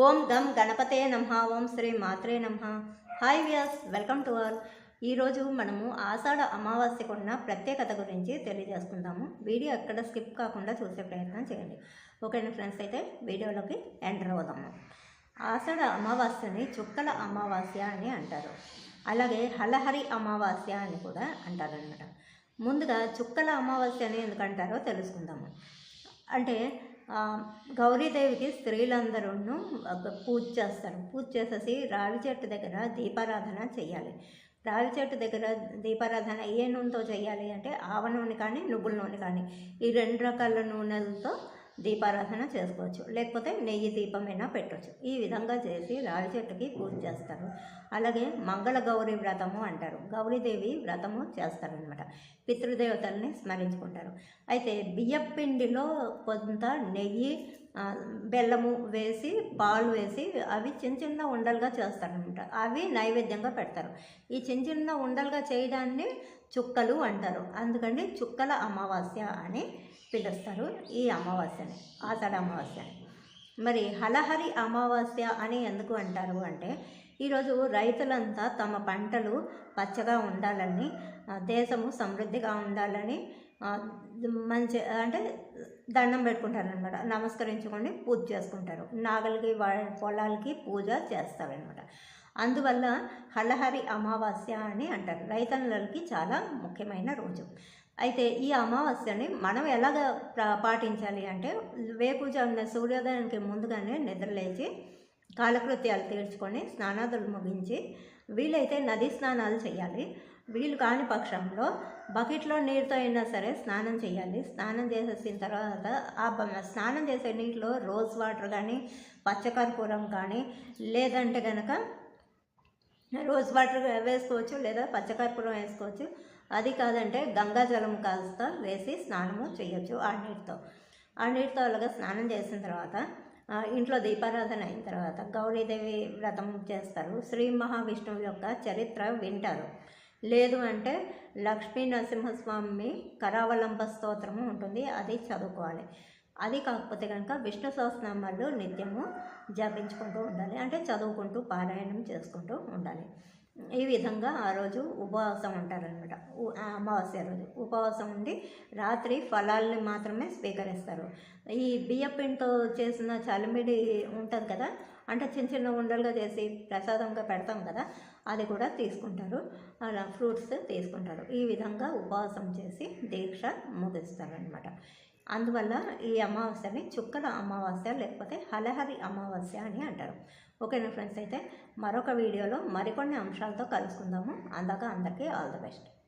ఓం దమ్ గణపతే నమ ఓం శ్రీ మాత్రే నమ. Hi Vyas welcome to our ఈరోజు మనము ఆషాఢ అమావాస్యకు ఉన్న ప్రత్యేకత గురించి తెలియజేసుకుందాము. వీడియో ఎక్కడ స్కిప్ కాకుండా చూసే ప్రయత్నం చేయండి. ఓకేనా ఫ్రెండ్స్? అయితే వీడియోలోకి ఎంటర్ అవుదాము. ఆషాఢ అమావాస్యని చుక్కల అమావాస్య అని అంటారు. అలాగే హలహరి అమావాస్య అని కూడా అంటారనమాట ముందుగా చుక్కల అమావాస్య అని ఎందుకంటారో తెలుసుకుందాము. అంటే గౌరీదేవికి స్త్రీలందరూ పూజ చేస్తారు. పూజ చేసేసి రావి చెట్టు దగ్గర దీపారాధన చేయాలి. రావి చెట్టు దగ్గర దీపారాధన ఏ నూనెతో చేయాలి అంటే ఆవ నూనె కానీ నువ్వుల నూనె కానీ ఈ రెండు రకాల నూనెలతో దీపారాధన చేసుకోవచ్చు. లేకపోతే నెయ్యి దీపమైనా పెట్టవచ్చు ఈ విధంగా చేసి రావి చెట్టుకి పూజ చేస్తారు. అలాగే మంగళ గౌరీ వ్రతము అంటారు. గౌరీదేవి వ్రతము చేస్తారనమాట పితృదేవతల్ని స్మరించుకుంటారు. అయితే బియ్యపిండిలో కొంత నెయ్యి బెల్లము వేసి పాలు వేసి అవి చిన్న చిన్న ఉండలుగా చేస్తారనమాట. అవి నైవేద్యంగా పెడతారు. ఈ చిన్న చిన్న ఉండలుగా చేయడాన్ని చుక్కలు అంటారు. అందుకని చుక్కల అమావాస్య అని పిలుస్తారు. ఈ అమావాస్యని ఆషాఢ అమావాస్యని మరి హలహరి అమావాస్య అని ఎందుకు అంటారు అంటే ఈరోజు రైతులంతా తమ పంటలు పచ్చగా ఉండాలని దేశము సమృద్ధిగా ఉండాలని మంచి అంటే దండం పెట్టుకుంటారనమాట నమస్కరించుకొని పూజ చేసుకుంటారు. నాగలికి వా- పొలాలకి పూజ చేస్తారనమాట అందువల్ల హలహరి అమావాస్య అని అంటారు. రైతన్నలకి చాలా ముఖ్యమైన రోజు. అయితే ఈ అమావాస్యని మనం ఎలాగ పాటించాలి అంటే వేకుజామున సూర్యోదయానికి ముందుగానే నిద్రలేచి కాలకృత్యాలు తీర్చుకొని స్నానాదులు ముగించి వీలైతే నది స్నానాలు చేయాలి. వీలు కాని పక్షంలో బకెట్లో నీరుతో అయినా సరే స్నానం చేయాలి. స్నానం చేసేసిన తర్వాత ఆ స్నానం చేసే నీటిలో రోజ్ వాటర్ కానీ పచ్చకర్పూరం కానీ లేదంటే కనుక రోజ్ వాటర్ వేసుకోవచ్చు లేదా పచ్చకర్పూరం వేసుకోవచ్చు. అది కాదంటే గంగాజలం కాస్త వేసి స్నానము చేయొచ్చు ఆ నీటితో. ఆ నీటితో అలాగా స్నానం చేసిన తర్వాత ఇంట్లో దీపారాధన అయిన తర్వాత గౌరీదేవి వ్రతం చేస్తారు. శ్రీ మహావిష్ణువు యొక్క చరిత్ర వింటారు. లేదు అంటే లక్ష్మీ నరసింహస్వామి కరావలంబ స్తోత్రము ఉంటుంది. అది చదువుకోవాలి. అది కాకపోతే కనుక విష్ణు సహస్రనామాలు నిత్యము జపించుకుంటూ ఉండాలి. అంటే చదువుకుంటూ పారాయణం చేసుకుంటూ ఉండాలి. ఈ విధంగా ఆ రోజు ఉపవాసం ఉంటారనమాట అమావాస్య రోజు. ఉపవాసం ఉండి రాత్రి ఫలాల్ని మాత్రమే స్వీకరిస్తారు. ఈ బియ్యపిండితో చేసిన చలిమిడి ఉంటుంది కదా అంటే చిన్న చిన్న ఉండలుగా చేసి ప్రసాదంగా పెడతాం కదా అది కూడా తీసుకుంటారు. అలా ఫ్రూట్స్ తీసుకుంటారు. ఈ విధంగా ఉపవాసం చేసి దీక్ష ముగిస్తారనమాట అందువల్ల ఈ అమావాస్యని చుక్కల అమావాస్య లేకపోతే హలహరి అమావాస్య అని అంటారు. ఓకేనా ఫ్రెండ్స్? అయితే మరొక వీడియోలో మరికొన్ని అంశాలతో కలుసుకుందాము. అందాక అందరికీ ఆల్ ద బెస్ట్.